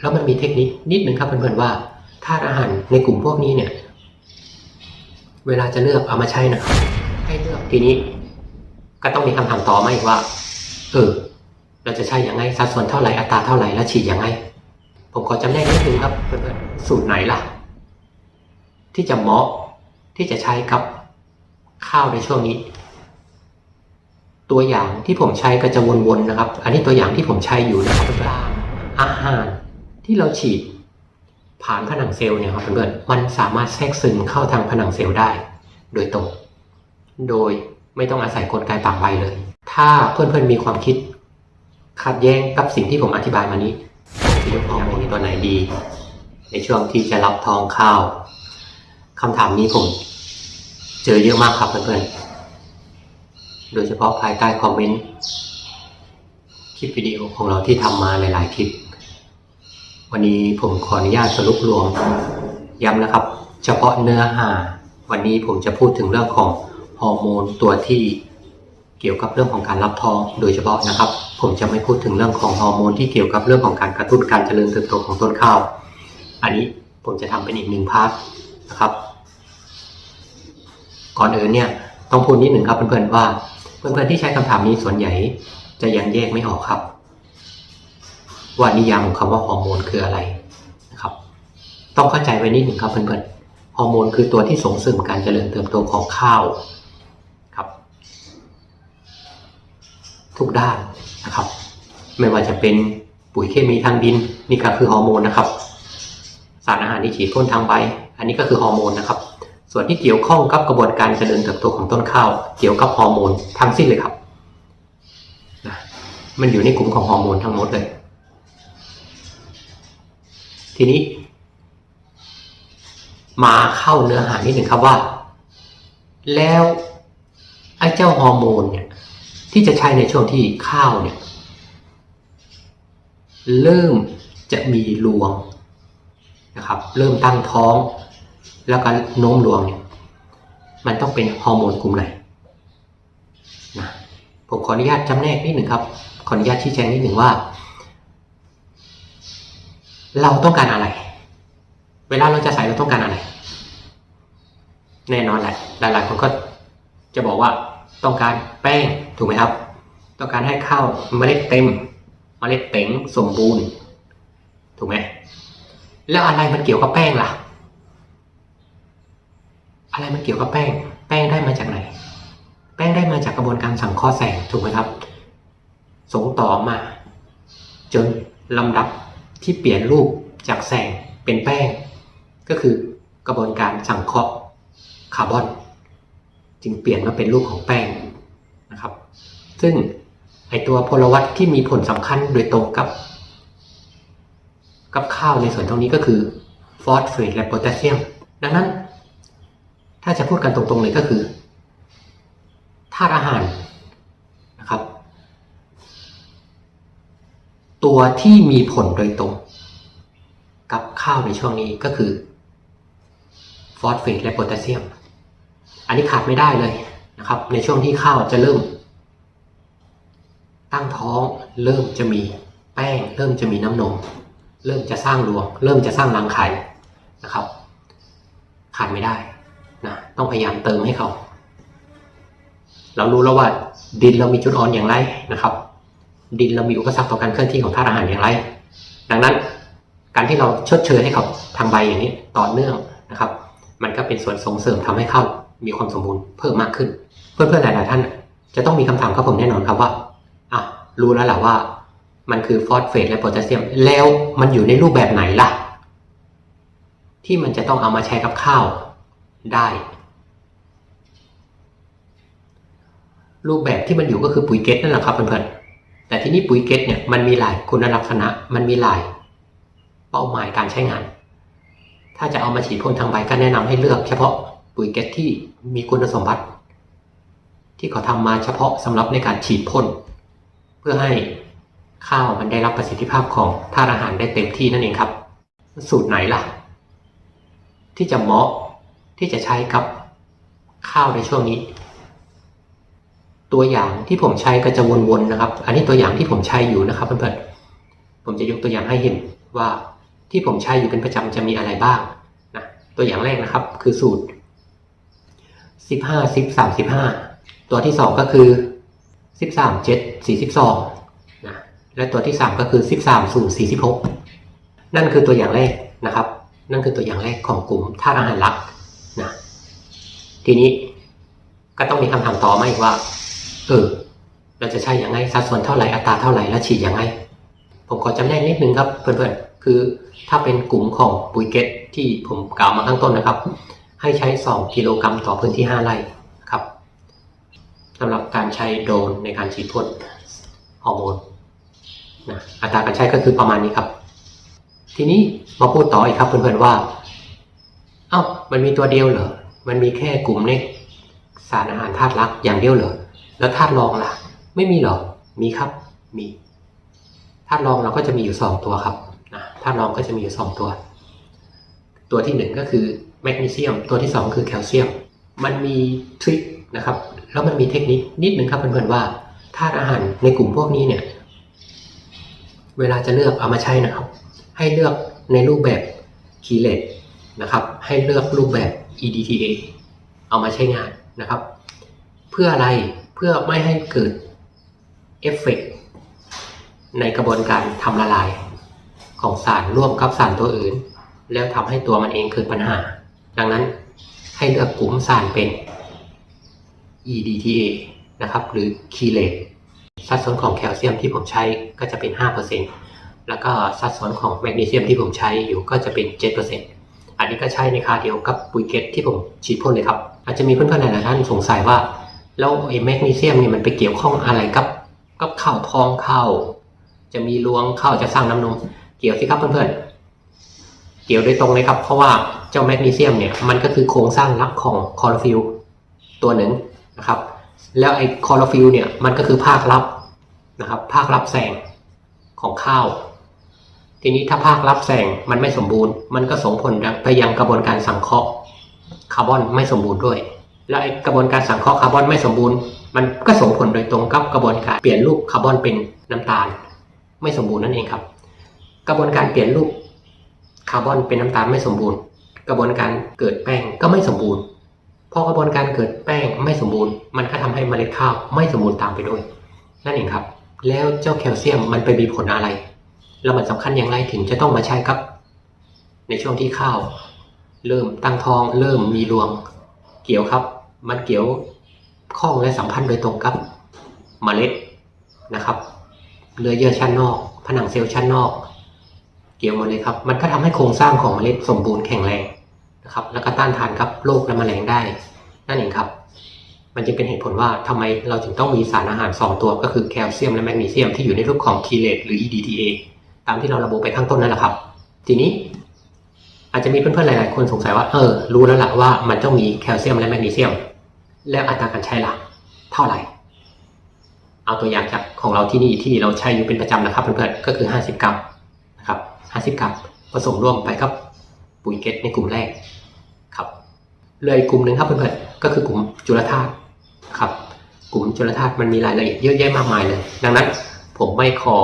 แล้วมันมีเทคนิคนิดหนึ่งครับเพื่อนๆว่าธาตุอาหารในกลุ่มพวกนี้เนี่ย เวลาจะเลือกเอามาใช้นะครับให้เลือกทีนี้ ก็ต้องมีคำถามต่อมาอีกว่าเออเราจะใช้ยังไงสัดส่วนเท่าไหร่อัตราเท่าไหร่และฉีดยังไง ผมขอจำแนกนิดนึงครับเพื่อนๆสูตรไหนล่ะ ที่จะเหมาะที่จะใช้กับข้าวในช่วงนี้ ตัวอย่างที่ผมใช้ก็จะวนๆนะครับ อันนี้ตัวอย่างที่ผมใช้อยู่นะครับเพื่อนๆอาหาร ที่เราฉีดผ่านผนังเซลล์เนี่ยครับเพื่อนๆมันสามารถแทรกซึมเข้าทางผนังเซลล์ได้ โดยตรงโดยไม่ต้องอาศัยกลไกปากใบเลย ถ้าเพื่อนๆมีความคิดขัดแย้งกับสิ่งที่ผมอธิบายมานี้จะยกฮอร์โมนตัวไหนดี ในช่วงที่จะรับทองข้าวคำถามนี้ผม เจอเยอะมากครับเพื่อนๆ โดยเฉพาะภายใต้คอมเมนต์คลิปวิดีโอของเราที่ทำมาหลายๆคลิป วันนี้ผมขออนุญาตสรุปรวม ย้ำนะครับ เฉพาะเนื้อหา วันนี้ผมจะพูดถึงเรื่องของฮอร์โมนตัวที่เกี่ยวกับเรื่องของการรับท้องโดยเฉพาะนะครับ ผมจะไม่พูดถึงเรื่องของฮอร์โมนที่เกี่ยวกับเรื่องของการกระตุ้นการเจริญเติบโตของต้นข้าว อันนี้ผมจะทำเป็นอีกหนึ่งพาร์ทนะครับ ก่อนอื่นเนี่ยต้องพูดนิดหนึ่งครับเพื่อนๆว่า เพื่อนๆที่ใช้คำถามนี้ส่วนใหญ่จะยังแยกไม่ออกครับ ว่านิยามของคำว่าฮอร์โมนคืออะไรนะครับ ต้องเข้าใจไว้นิดหนึ่งครับเพื่อนๆฮอร์โมนคือตัวที่ส่งเสริมการเจริญเติบโตของข้าวครับ ทุกด้านนะครับ ไม่ว่าจะเป็นปุ๋ยเคมีทางดินนี่ก็คือฮอร์โมนนะครับ สารอาหารที่ฉีดพ่นทางใบ อันนี้ก็คือฮอร์โมนนะครับ ส่วนที่เกี่ยวข้องกับกระบวนการเจริญเติบโตของต้นข้าว เกี่ยวกับฮอร์โมนทั้งสิ้นเลยครับนะมันอยู่ในกลุ่มของฮอร์โมนทั้งหมดเลย ทีนี้ มาเข้าเนื้อหานิดหนึ่งครับว่า แล้วไอ้เจ้าฮอร์โมนเนี่ย ที่จะใช้ในช่วงที่ข้าวเนี่ย เริ่มจะมีรวงนะครับ เริ่มตั้งท้อง แล้วก็โน้มรวงเนี่ย มันต้องเป็นฮอร์โมนกลุ่มไหนนะผมขออนุญาตจำแนกนิดหนึ่งครับ ขออนุญาตชี้แจงนิดหนึ่งว่า เราต้องการอะไร เวลาเราจะใส่เราต้องการอะไร แน่นอนแหละหลายๆคนก็จะบอกว่าต้องการแป้งถูกไหมครับ ต้องการให้ข้าวเมล็ดเต็มเมล็ดเต็งสมบูรณ์ ถูกไหมแล้วอะไรมันเกี่ยวกับแป้งล่ะ อะไรมันเกี่ยวกับแป้ง แป้งได้มาจากไหน แป้งได้มาจากกระบวนการสังเคราะห์แสงถูกไหมครับ ส่งต่อมา จนลำดับ ที่เปลี่ยนรูปจากแสงเป็นแป้ง ก็คือกระบวนการสังเคราะห์คาร์บอน จึงเปลี่ยนมาเป็นรูปของแป้งนะครับ ซึ่งไอตัวพลวัตที่มีผลสำคัญโดยตรงกับ กับข้าวในส่วนตรงนี้ก็คือฟอสเฟตและโพแทสเซียม ดังนั้น ถ้าจะพูดกันตรงๆเลยก็คือธาตุอาหารนะครับ ตัวที่มีผลโดยตรง กับข้าวในช่วงนี้ก็คือฟอสเฟตและโพแทสเซียม อันนี้ขาดไม่ได้เลยนะครับ ในช่วงที่ข้าวจะเริ่ม ตั้งท้องเริ่มจะมีแป้ง เริ่มจะมีน้ำนม เริ่มจะสร้างรวง เริ่มจะสร้างรังไข่นะครับ ขาดไม่ได้นะต้องพยายามเติมให้เขา เรารู้แล้วว่าดินเรามีจุดอ่อนอย่างไรนะครับ ดินเรามีอุปสรรคต่อการเคลื่อนที่ของธาตุอาหารอย่างไร ดังนั้นการที่เราชดเชยให้เขาทางใบอย่างนี้ต่อเนื่องนะครับ มันก็เป็นส่วนส่งเสริมทำให้ข้าวมีความสมบูรณ์เพิ่มมากขึ้น เพื่อนๆหลายๆท่าน จะต้องมีคำถามกับผมแน่นอนครับว่าอะรู้แล้วแหละว่า มันคือฟอสเฟตและโพแทสเซียม แล้วมันอยู่ในรูปแบบไหนล่ะ ที่มันจะต้องเอามาใช้กับข้าวได้ รูปแบบที่มันอยู่ก็คือปุ๋ยเกตนั่นแหละครับเพื่อนๆ แต่ที่นี่ปุ๋ยเกตเนี่ยมันมีหลายคุณลักษณะ มันมีหลายเป้าหมายการใช้งาน ถ้าจะเอามาฉีดพ่นทางใบก็แนะนำให้เลือก เฉพาะปุ๋ยเกตที่มีคุณสมบัติ ที่เขาทำมาเฉพาะสำหรับในการฉีดพ่นเพื่อให้ข้าวมันได้รับประสิทธิภาพของธาตุอาหารได้เต็มที่นั่นเองครับ สูตรไหนล่ะ ที่จะเหมาะที่จะใช้กับข้าวในช่วงนี้ ตัวอย่างที่ผมใช้ก็จะวนๆนะครับ อันนี้ตัวอย่างที่ผมใช้อยู่นะครับเพื่อนๆ ผมจะยกตัวอย่างให้เห็นว่าที่ผมใช้อยู่เป็นประจำจะมีอะไรบ้างนะตัวอย่างแรกนะครับคือสูตร 15 10 35 ตัวที่ 2 ก็คือ 13 7 42นะและตัวที่ 3 ก็คือ 13 0 46 นั่นคือตัวอย่างแรกนะครับ นั่นคือตัวอย่างแรกของกลุ่มธาตุอาหารหลักนะทีนี้ก็ต้องมีคำถามต่อมาอีกว่า เออ เราจะใช้ยังไงสัดส่วนเท่าไหร่อัตราเท่าไหร่และฉีดยังไง ผมขอจำแนกนิดนึงครับเพื่อนๆคือถ้าเป็นกลุ่มของปุ๋ยเก็ตที่ผมกล่าวมาข้างต้นนะครับ ให้ใช้ 2 กิโลกรัมต่อพื้นที่ 5 ไร่ครับสำหรับการใช้โดรนในการฉีดพ่นฮอร์โมนนะอัตราการใช้ก็คือประมาณนี้ครับ ทีนี้มาพูดต่ออีกครับเพื่อนๆว่า เอ้ามันมีตัวเดียวเหรอ มันมีแค่กลุ่มเล็กสารอาหารธาตุรักอย่างเดียวเหรอ แล้วธาตุรองล่ะ ไม่มีหรอ มีครับ มีธาตุรองเราก็จะมีอยู่สองตัวครับนะธาตุรองก็จะมีอยู่สองตัว ตัวที่หนึ่งก็คือแมกนีเซียม ตัวที่สองคือแคลเซียม มันมีทริคนะครับ แล้วมันมีเทคนิคนิดหนึ่งครับเพื่อนๆว่าธาตุอาหารในกลุ่มพวกนี้เนี่ย เวลาจะเลือกเอามาใช้นะครับ ให้เลือกในรูปแบบคีเลตนะครับ ให้เลือกรูปแบบ EDTA เอามาใช้งานนะครับ เพื่ออะไร เพื่อไม่ให้เกิดเอฟเฟกต์ในกระบวนการทำละลายของสารร่วมกับสารตัวอื่น แล้วทำให้ตัวมันเองเกิดปัญหา ดังนั้นให้เลือกกลุ่มสารเป็น EDTA นะครับ หรือ Chelate สัดส่วนของแคลเซียมที่ผมใช้ก็จะเป็น 5%แล้วก็สัดส่วนของแมกนีเซียมที่ผมใช้อยู่ก็จะเป็น 7%อันนี้ก็ใช้ในคาเดียวกับปุ๋ยเกตที่ผมฉีดพ่นเลยครับ อาจจะมีเพื่อนๆหลายๆท่านสงสัยว่า แล้วไอ้แมกนีเซียมเนี่ยมันไปเกี่ยวข้องอะไรกับกับข้าวทองข้าวจะมีรวงข้าวจะสร้างน้ำนม เกี่ยวสิครับเพื่อนๆ เกี่ยวโดยตรงเลยครับ เพราะว่าเจ้าแมกนีเซียมเนี่ยมันก็คือโครงสร้างหลักของคลอโรฟิลตัวหนึ่งนะครับ แล้วไอ้คลอโรฟิลเนี่ยมันก็คือภาครับนะครับ ภาครับแสงของข้าว ทีนี้ถ้าภาครับแสงมันไม่สมบูรณ์ มันก็ส่งผลไปยังกระบวนการสังเคราะห์คาร์บอนไม่สมบูรณ์ด้วย และไอ้กระบวนการสังเคราะห์คาร์บอนไม่สมบูรณ์ มันก็ส่งผลโดยตรงกับกระบวนการเปลี่ยนรูปคาร์บอนเป็นน้ำตาล ไม่สมบูรณ์นั่นเองครับ กระบวนการเปลี่ยนรูปคาร์บอนเป็นน้ำตาลไม่สมบูรณ์ กระบวนการเกิดแป้งก็ไม่สมบูรณ์พอกระบวนการเกิดแป้งไม่สมบูรณ์ มันก็ทำให้เมล็ดข้าวไม่สมบูรณ์ตามไปด้วย นั่นเองครับ แล้วเจ้าแคลเซียมมันไปมีผลอะไร แล้วมันสำคัญอย่างไรถึงจะต้องมาใช้ครับ ในช่วงที่ข้าว เริ่มตั้งท้อง เริ่มมีรวง เกี่ยวครับ มันเกี่ยวข้องและสัมพันธ์โดยตรงกับเมล็ดนะครับเนื้อเยื่อชั้นนอก ผนังเซลล์ชั้นนอก เกี่ยวหมดเลยครับ มันก็ทำให้โครงสร้างของเมล็ดสมบูรณ์แข็งแรงนะครับ แล้วก็ต้านทานกับโรคและแมลงได้ นั่นเองครับ มันจึงเป็นเหตุผลว่าทำไมเราถึงต้องมีสารอาหาร 2 ตัวก็คือแคลเซียมและแมกนีเซียมที่อยู่ในรูปของคีเลตหรือ EDTA ตามที่เราระบุไปข้างต้นนั่นแหละครับ ทีนี้อาจจะมีเพื่อนๆหลาย ๆ คนสงสัยว่าเออรู้แล้วล่ะว่ามันต้องมีแคลเซียมและแมกนีเซียม แล้วอัตราการใช้ล่ะ เท่าไหร่ เอาตัวอย่างจากของเราที่นี่ที่เราใช้อยู่เป็นประจำนะครับเพื่อนๆก็คือ 50 กรัมนะครับ50 กรัมผสมร่วมไปกับ ปุ๋ยเกตในกลุ่มแรกครับเลยกลุ่มหนึ่งครับเพื่อนๆก็คือกลุ่มจุลธาตุครับ กลุ่มจุลธาตุมันมีรายละเอียดเยอะแยะมากมายเลย ดังนั้นผมไม่ขอ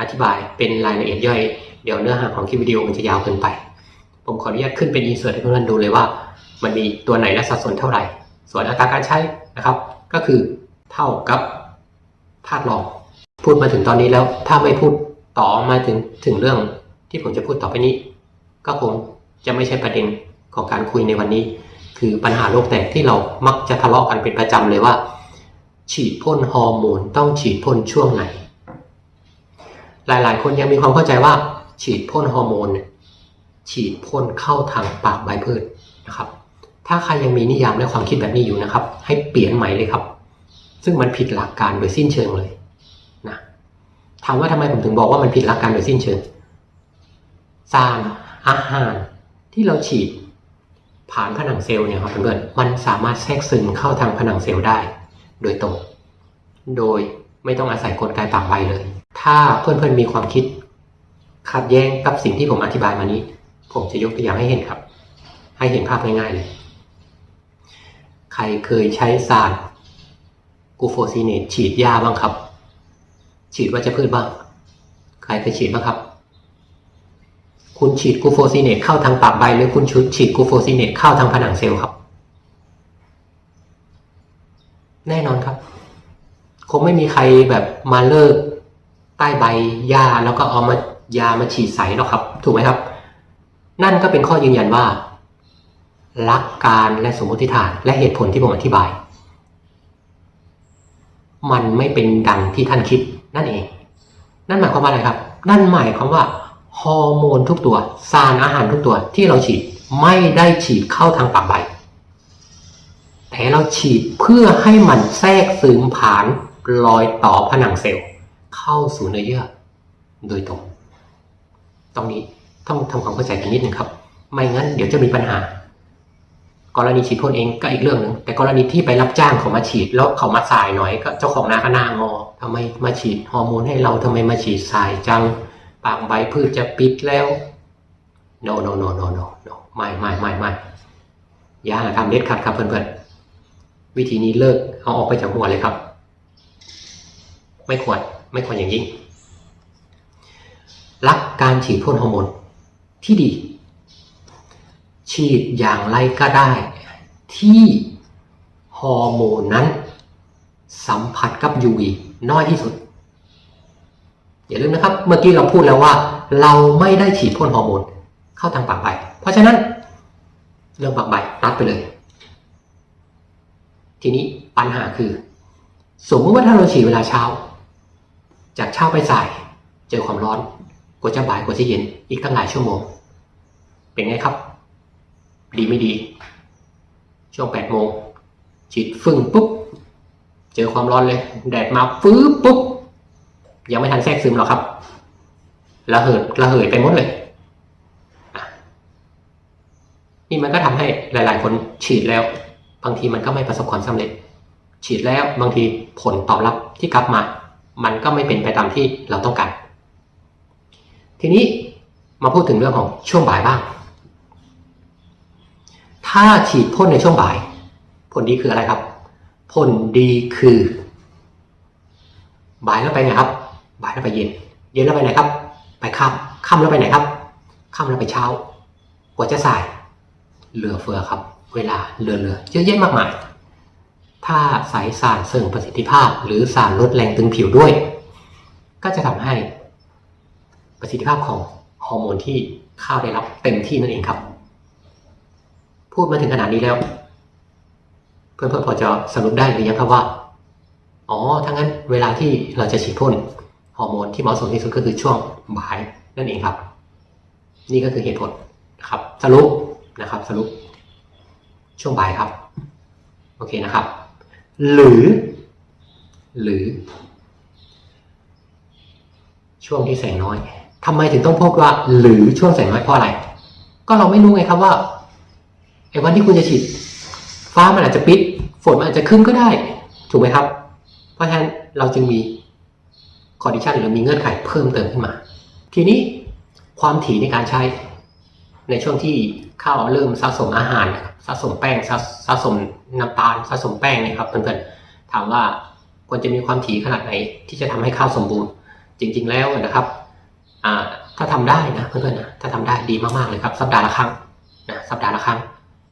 อธิบายเป็นรายละเอียดย่อย เดี๋ยวเนื้อหาของคลิปวิดีโอมันจะยาวเกินไป ผมขออนุญาตขึ้นเป็นอินเสิร์ตให้เพื่อนๆดูเลยว่า มันมีตัวไหนและสัดส่วนเท่าไหร่ ส่วนอัตราการใช้นะครับ ก็คือเท่ากับธาตุรอง พูดมาถึงตอนนี้แล้ว ถ้าไม่พูดต่อมาถึงถึงเรื่องที่ผมจะพูดต่อไปนี้ ก็คงจะไม่ใช่ประเด็นของการคุยในวันนี้ คือปัญหาโรคแตกที่เรามักจะทะเลาะกันเป็นประจำเลยว่า ฉีดพ่นฮอร์โมนต้องฉีดพ่นช่วงไหน หลายๆ คนยังมีความเข้าใจว่า ฉีดพ่นฮอร์โมนฉีดพ่นเข้าทางปากใบพืชนะครับ ถ้าใครยังมีนิยามและความคิดแบบนี้อยู่นะครับ ให้เปลี่ยนใหม่เลยครับ ซึ่งมันผิดหลักการโดยสิ้นเชิงเลยนะถามว่าทำไมผมถึงบอกว่ามันผิดหลักการโดยสิ้นเชิงสารอาหารที่เราฉีดผ่านผนังเซลล์เนี่ยครับเพื่อนๆมันสามารถแทรกซึมเข้าทางผนังเซลล์ได้ โดยตรงโดยไม่ต้องอาศัยกลไกปากใบเลย ถ้าเพื่อนๆมีความคิดขัดแย้งกับสิ่งที่ผมอธิบายมานี้ ผมจะยกตัวอย่างให้เห็นครับ ให้เห็นภาพง่ายๆเลย ใครเคยใช้สารกูโฟซีเนตฉีดยาบ้างครับ ฉีดว่าจะพืชบ้าง ใครเคยฉีดบ้างครับ คุณฉีดกูโฟซิเนตเข้าทางปากใบ หรือคุณฉีดกูโฟซิเนตเข้าทางผนังเซลล์ครับ แน่นอนครับ คงไม่มีใครแบบมาเลิกใต้ใบหญ้าแล้วก็เอามายามาฉีดใส่หรอกครับ ถูกไหมครับ นั่นก็เป็นข้อยืนยันว่า หลักการและสมมติฐานและเหตุผลที่ผมอธิบาย มันไม่เป็นดังที่ท่านคิดนั่นเอง นั่นหมายความว่าอะไรครับ นั่นหมายความว่าฮอร์โมนทุกตัว สารอาหารทุกตัวที่เราฉีดไม่ได้ฉีดเข้าทางปากใบ แต่เราฉีดเพื่อให้มันแทรกซึมผ่านรอยต่อผนังเซลล์ เข้าสู่เนื้อเยื่อโดยตรง ตรงนี้ต้องทำความเข้าใจกันนิดนึงครับ ไม่งั้นเดี๋ยวจะมีปัญหา กรณีฉีดพ่นเองก็อีกเรื่องหนึ่งแต่กรณีที่ไปรับจ้างเขามาฉีดแล้วเขามาสายหน่อยก็เจ้าของนาก็หน้างอทำไมมาฉีดฮอร์โมนให้เราทำไมมาฉีดสายจังปากใบพืชจะปิดแล้ว no no no no no no ไม่ไม่ไม่ไม่อย่าทำเด็ดขาดครับเพื่อนๆวิธีนี้เลิกเอาออกไปจากหัวเลยครับ ไม่ควรไม่ควรอย่างยิ่งรักการฉีดพ่นฮอร์โมนที่ดี ฉีดอย่างไรก็ได้ ที่ฮอร์โมนนั้น สัมผัสกับ UV น้อยที่สุด อย่าลืมนะครับ เมื่อกี้เราพูดแล้วว่า เราไม่ได้ฉีดพ่นฮอร์โมนเข้าทางปากใบ เพราะฉะนั้นเรื่องปากใบตัดไปเลย ทีนี้ปัญหาคือ สมมติว่าถ้าเราฉีดเวลาเช้า จากเช้าไปสาย เจอความร้อนกว่าจะบ่ายกว่าจะเย็นอีกตั้งหลายชั่วโมง เป็นไงครับ ดีไม่ดี ช่วงแปดโมงฉีดฟึ่งปุ๊บ เจอความร้อนเลย แดดมาฟื้ปุ๊บ ยังไม่ทันแทรกซึมหรอกครับ ระเหิดระเหยไปหมดเลย นี่มันก็ทำให้หลาย ๆ คนฉีดแล้ว บางทีมันก็ไม่ประสบความสำเร็จ ฉีดแล้วบางทีผลตอบรับที่กลับมา มันก็ไม่เป็นไปตามที่เราต้องการ ทีนี้มาพูดถึงเรื่องของช่วงบ่ายบ้าง ถ้าฉีดพ่นในช่วงบ่าย ผลดีคืออะไรครับ ผลดีคือ บ่ายแล้วไปไงครับ บ่ายแล้วไปเย็น เย็นแล้วไปไหนครับ ไปค่ำค่ำแล้วไปไหนครับค่ำแล้วไปเช้า กว่าจะสาย เหลือเฟือครับ เวลาเหลือเหลือเยอะแยะมากมาย ถ้าใส่สารเสริมประสิทธิภาพ หรือสารลดแรงตึงผิวด้วย ก็จะทำให้ประสิทธิภาพของฮอร์โมนที่ข้าวได้รับเต็มที่นั่นเองครับ พูดมาถึงขนาดนี้แล้ว เพื่อนๆพอจะสรุปได้หรือยังครับว่า อ๋อถ้างั้นเวลาที่เราจะฉีดพ่นฮอร์โมนที่เหมาะสมที่สุดก็คือช่วงบ่ายนั่นเองครับ นี่ก็คือเหตุผลนะครับ สรุปนะครับ สรุป ช่วงบ่ายครับ โอเคนะครับ หรือ หรือ ช่วงที่แสงน้อยทำไมถึงต้องพูดว่า หรือช่วงแสงน้อยเพราะอะไร ก็เราไม่รู้ไงครับว่า ไอ้วันที่คุณจะฉีดฟ้ามันอาจจะปิด ฝนมันอาจจะขึ้นก็ได้ ถูกไหมครับ เพราะฉะนั้นเราจึงมีคอนดิชันหรือมีเงื่อนไขเพิ่มเติมขึ้นมา ทีนี้ความถี่ในการใช้ในช่วงที่ข้าวเริ่มสะสมอาหารสะสมแป้งสะสะสมน้ำตาลสะสมแป้งเนี่ยครับเพื่อนๆถามว่าควรจะมีความถี่ขนาดไหนที่จะทำให้ข้าวสมบูรณ์ จริง ๆ แล้วนะครับถ้าทำได้นะเพื่อนๆนะถ้าทำได้ดีมากๆเลยครับ สัปดาห์ละครั้งนะสัปดาห์ละครั้ง